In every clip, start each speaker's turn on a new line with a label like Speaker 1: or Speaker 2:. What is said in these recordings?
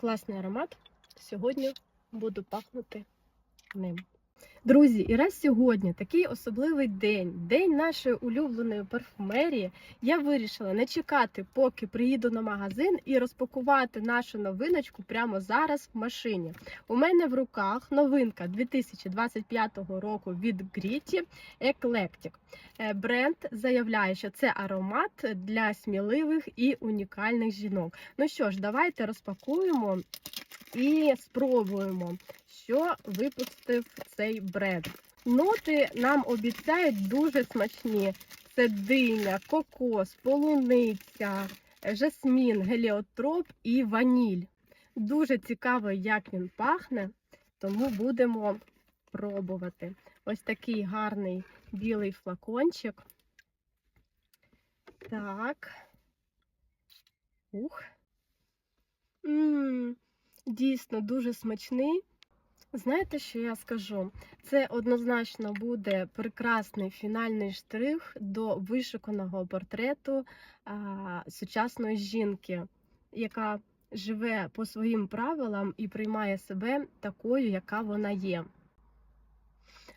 Speaker 1: Класний аромат. Сьогодні буду пахнути ним. Друзі, і раз сьогодні такий особливий день, день нашої улюбленої парфумерії. Я вирішила не чекати, поки приїду на магазин і розпакувати нашу новиночку прямо зараз в машині. У мене в руках новинка 2025 року від Gritty Eclectic. Е, Бренд заявляє, що це аромат для сміливих і унікальних жінок. Ну що ж, давайте розпакуємо і спробуємо, що випустив цей бренд. Ноти нам обіцяють дуже смачні: це диня, кокос, полуниця, жасмін, геліотроп і ваніль. Дуже цікаво, як він пахне, тому будемо пробувати. Ось такий гарний білий флакончик. Так. Ух. Ммм, дійсно дуже смачний. Знаєте, що я скажу? Це однозначно буде прекрасний фінальний штрих до вишуканого портрету а, сучасної жінки, яка живе по своїм правилам і приймає себе такою, яка вона є.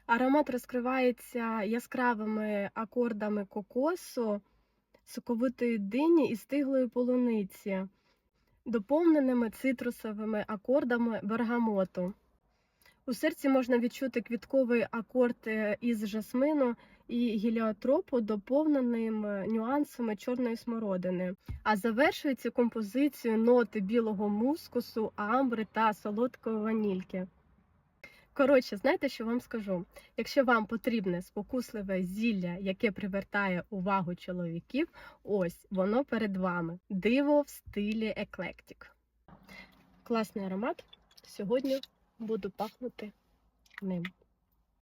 Speaker 1: Аромат розкривається яскравими акордами кокосу, соковитої дині і стиглої полуниці, доповненими цитрусовими акордами бергамоту. У серці можна відчути квітковий акорд е, із жасмину і гіліотропу, доповненим е, нюансами чорної смородини. А завершує цю композицію ноти білого мускусу, амбри та солодкої ванільки. Коротше, знаєте, що вам скажу? Якщо вам потрібне спокусливе зілля, яке привертає увагу чоловіків, ось воно перед вами. Диво в стилі еклектик. Класний аромат. Сьогодні буду пахнути ним.